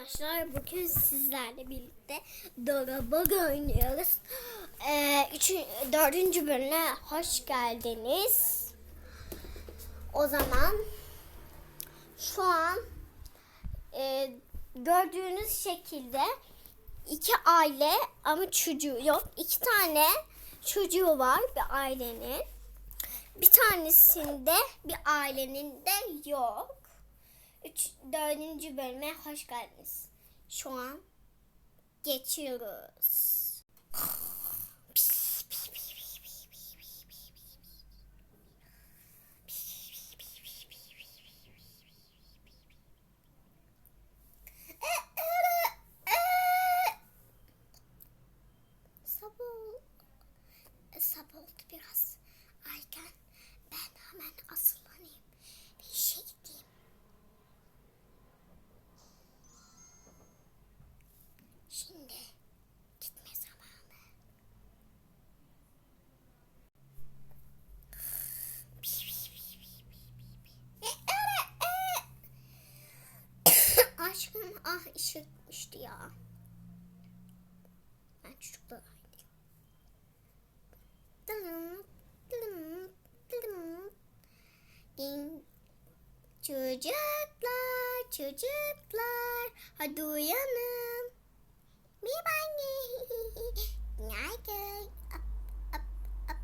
arkadaşlar. Bugün sizlerle birlikte Dora oynuyoruz. Ee, üçü, dördüncü bölüme hoş geldiniz. O zaman şu an e, gördüğünüz şekilde iki aile ama çocuğu yok. İki tane çocuğu var bir ailenin. Bir tanesinde bir ailenin de yok. Üç, dördüncü bölüme hoş geldiniz. Şu an geçiyoruz. Sabah, ol- sabah oldu biraz. Ayken ben hemen asıllanayım. Bir işe gideyim. Şimdi gitme zamanı. Aşkım ışık gitmişti ya. Ben çocuklar Dılım, dılım, dılım. Ding. Çocuklar, çocuklar, hadi uyanın. Bir anne. Günaydın. Ah.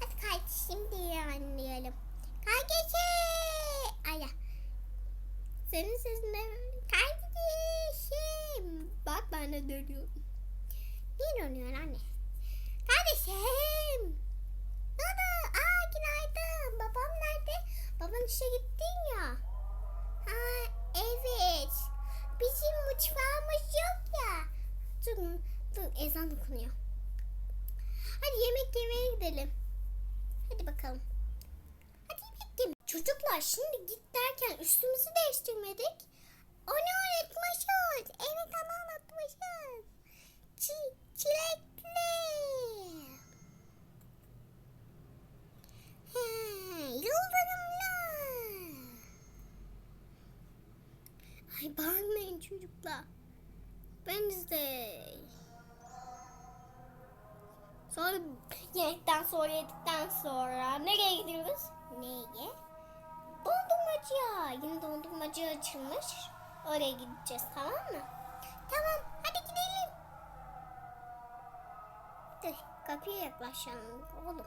Hadi kardeşim diye anlayalım. Kardeşim. Senin sesinde kardeşim. Bak ben de. Niye dönüyorsun anne? Kardeşim. Oldu? Aa günaydın. Babam nerede? Baban işe gittin ya. Ha evet. Bizim mutfağımız yok ya. Dur, dur ezan okunuyor. Hadi yemek yemeye gidelim. Hadi bakalım. Çocuklar şimdi git derken üstümüzü değiştirmedik. Onu unutmuşuz. Evet onu unutmuşuz. Çi, çilekli. He, yıldırımlı. Ay bağırmayın çocuklar. De. Sonra yemekten sonra yedikten sonra nereye gidiyoruz? Neye? Dondurmacıya. Yine dondurmacı açılmış. Oraya gideceğiz tamam mı? Tamam hadi gidelim. Dur kapıya yaklaşalım oğlum.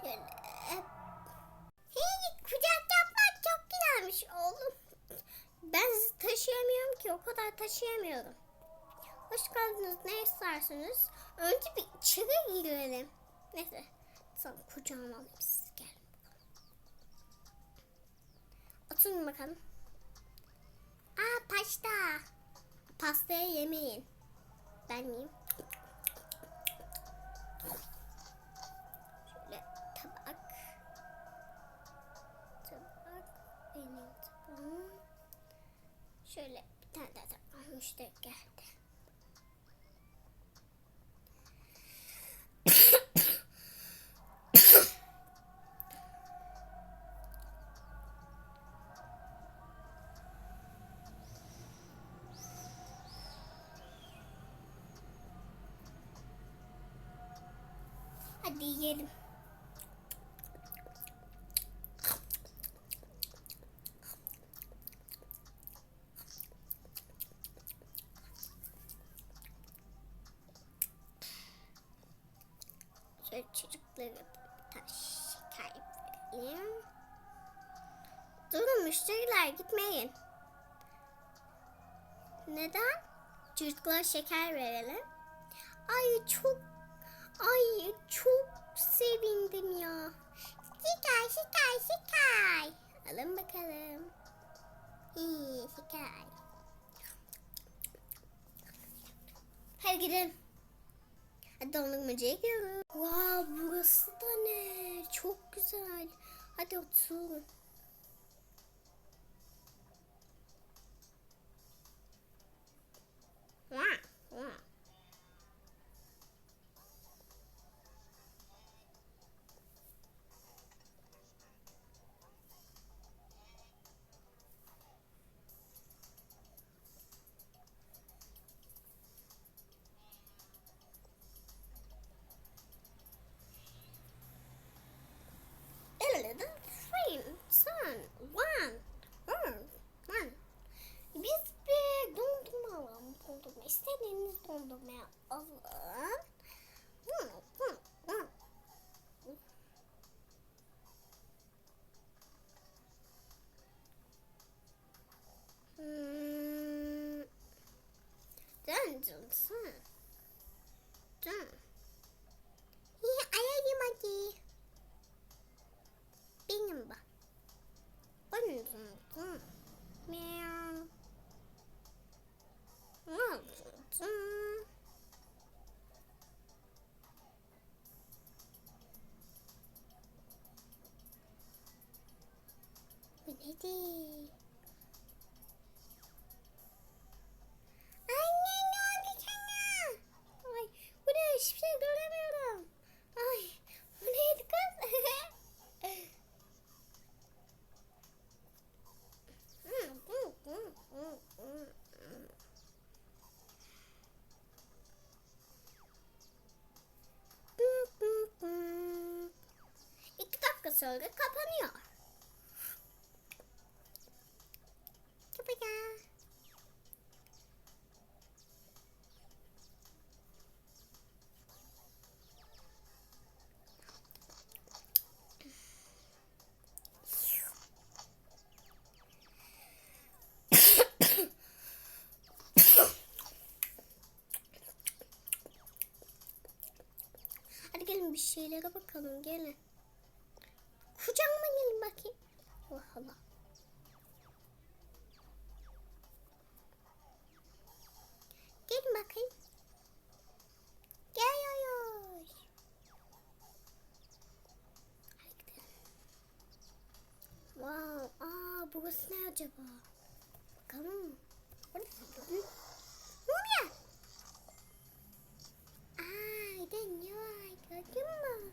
Şöyle. Hey kucak yapmak çok güzelmiş oğlum. Ben sizi taşıyamıyorum ki o kadar taşıyamıyorum. Hoş geldiniz ne istersiniz? Önce bir içeri girelim. Neyse tamam kucağıma alayım Oturun bakalım. Aa pasta. Pastaya yemeyin. Ben yiyeyim. Şöyle tabak. Tabak. Benim tabağım. Şöyle bir tane daha tabak. Müşteri geldi. Hadi yiyelim. Şöyle tane şeker verelim. Durun müşteriler gitmeyin. Neden? Çocuklara şeker verelim. Ay çok Ay çok sevindim ya. Şeker şeker şeker. Alın bakalım. İyi şeker. Hadi gidelim. Hadi dondurmacıya gidiyoruz. Wow burası da ne? Çok güzel. Hadi oturun. Wow, wow. Nedir? Anne ne oldu sana? Ay bu ne hiçbir şey göremiyorum. Ay bu neydi kız? İki dakika sonra kapanıyor. Kapıya. Hadi gelin bir şeylere bakalım gelin. Kucağıma gelin bakayım. Allah Allah. Gelin bakayım. Geliyoruz. Hadi gidelim. Wow, aa burası ne acaba? Bakalım. Burası ne? Mumya. Aa, dönüyor. Gördün mü?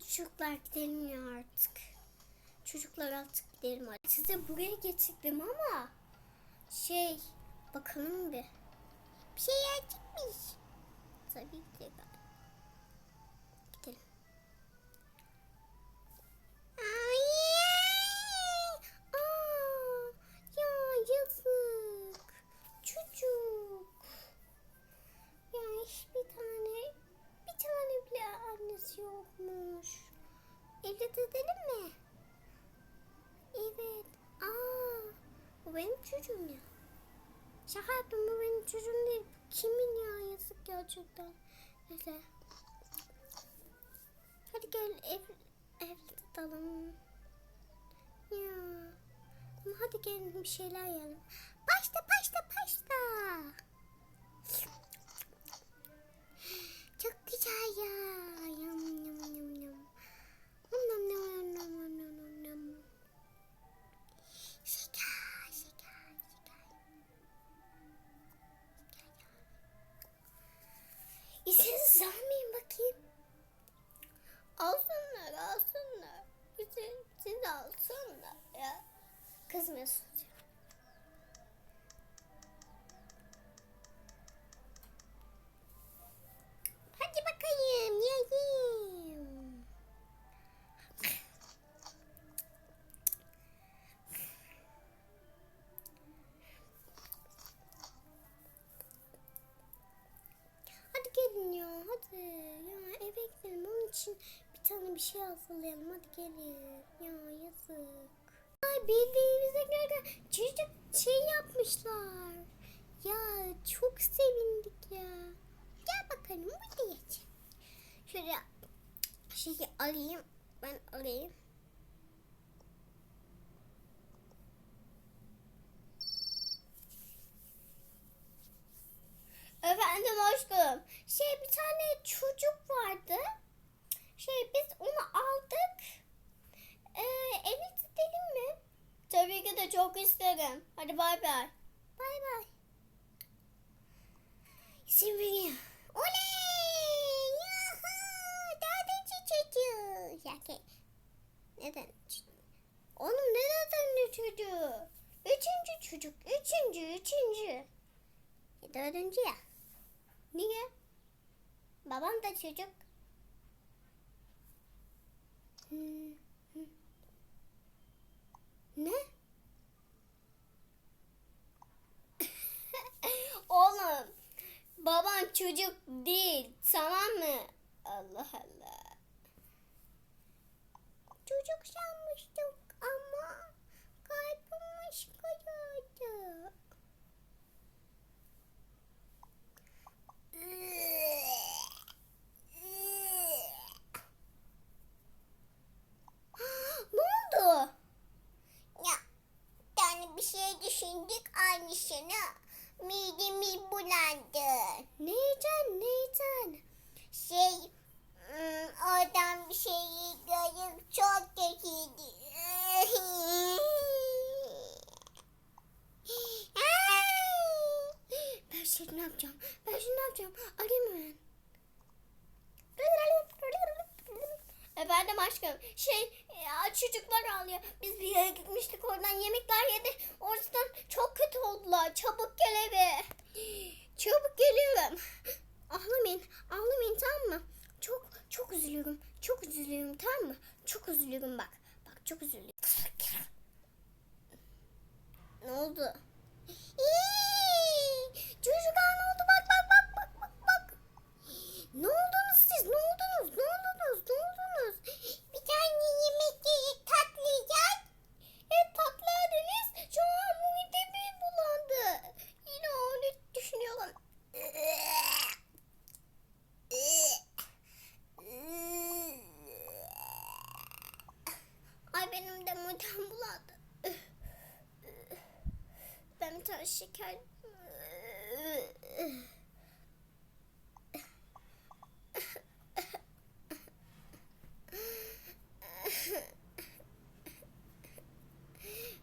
Çocuklar gidelim ya artık. Çocuklar artık gidelim. Size buraya getirdim ama şey bakalım bir. Bir şey çıkmış. Tabii ki de. Çocuğum ya. Şaka yaptım bu benim çocuğum değil. Kimin ya yazık gerçekten. Neyse. Hadi gel ev, evlat edelim. Ya. Ama hadi gelin bir şeyler yiyelim. Bir şey hazırlayalım. Hadi gelin. Ya yazık. Ay bildiğimize göre çocuk şey yapmışlar. Ya çok sevindik ya. Gel bakalım burada geç. Şöyle şeyi alayım. Ben alayım. Efendim aşkım. Şey bir tane çocuk vardı. Şey biz onu aldık. Ee, evet edelim mi? Tabii ki de çok isterim. Hadi bay bay. Bay bay. Şimdi Oley! Yuhu! Dördüncü çocuğu. Yani neden? Oğlum ne dördüncü çocuğu? Üçüncü çocuk. Üçüncü, üçüncü. E, dördüncü ya. Niye? Babam da çocuk. Hmm, hmm. Ne? Oğlum, baban çocuk değil, tamam mı? Allah Allah. Çocuk sanmıştık ama kalbimiz kırıldı. ne oldu? Ya, yani bir şey düşündük aynısını. Midemiz bulandı. Neyden, neyden? Şey, ım, oradan bir şey görüp çok kötüydü. Ben şimdi ne yapacağım? Ben şimdi ne yapacağım? Arayayım hemen. Efendim aşkım şey ya çocuklar ağlıyor. Biz bir yere gitmiştik oradan yemekler yedi. Oradan çok kötü oldular. Çabuk gel eve. Çabuk geliyorum. Ağlamayın. Ağlamayın tamam mı? Çok çok üzülüyorum. Çok üzülüyorum tamam mı? Çok üzülüyorum bak. Bak çok üzülüyorum. Ne oldu? İyi. Çocuklar ne oldu? Bak bak bak bak bak bak. Ne oldunuz siz? Ne oldunuz? Ne oldunuz? Ne oldunuz? Bir tane yemek yedik tatlı yiyeceğiz. Evet tatlı yediniz. Şu an midemi bulandı. Yine öyle düşünüyorum. Ay benim de midem bulandı. Ben bir tane şeker...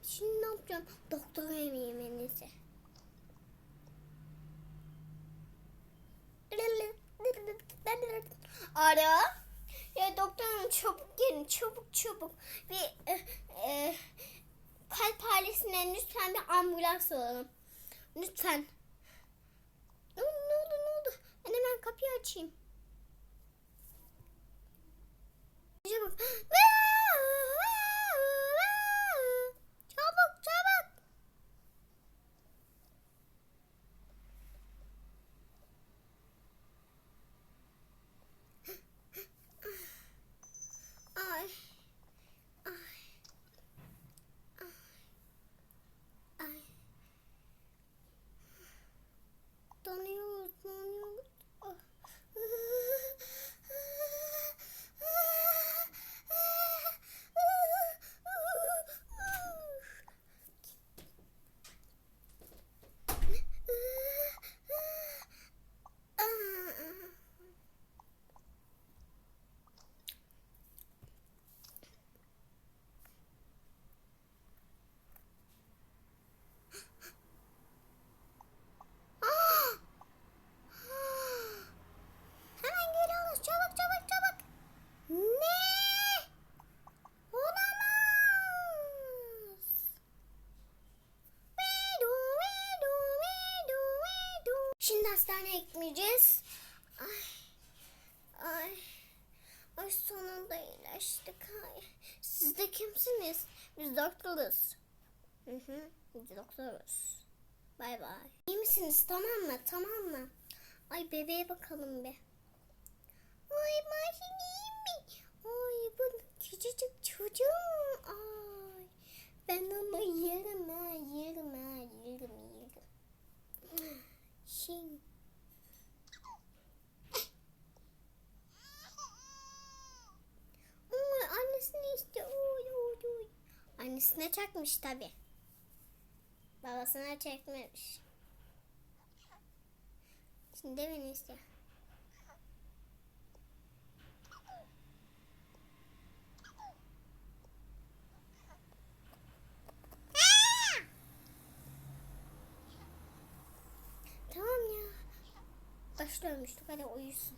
Şimdi ne yapacağım? Doktora yemeğim en iyisi. Ara. Ya doktor hanım çabuk gelin çabuk çabuk. Bir e, e, kalp ailesine lütfen bir ambulans alalım. Lütfen. Ne, oldu, ne oldu? Ben hemen kapıyı açayım. Çabuk. Çabuk çabuk. Ay. Ay. Ay. Donuyoruz, donuyoruz. Ah. Hemen geliyoruz. Çabuk çabuk çabuk. Ne? Olamaz. Vedu, vedu, vedu, vedu. Şimdi hastaneye gitmeyeceğiz. Ay. Ay. Ay Ay. Siz de kimsiniz? Biz doktoruz. Hı hı. Biz doktoruz. Bay bay. İyi misiniz? Tamam mı? Tamam mı? Ay bebeğe bakalım bir. Ay Mahsin iyi mi? Ay bu küçücük çocuğum. Ay. Ben onu yerim ha, yerim ha, yerim, yerim. Şimdi. Oy annesini işte. Oy oy oy. Annesine çakmış tabi. Babasına çekmemiş. Şimdi beni istiyor. Tamam ya. Başlıyormuştuk hadi uyusun.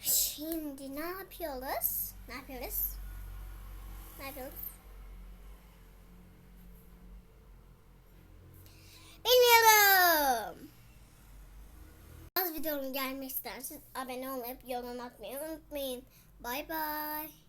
Şimdi ne yapıyoruz? Ne yapıyoruz? Ne yapıyoruz? Bilmiyorum. videomun gelmek isterseniz abone olup yorum atmayı unutmayın. Bay bay.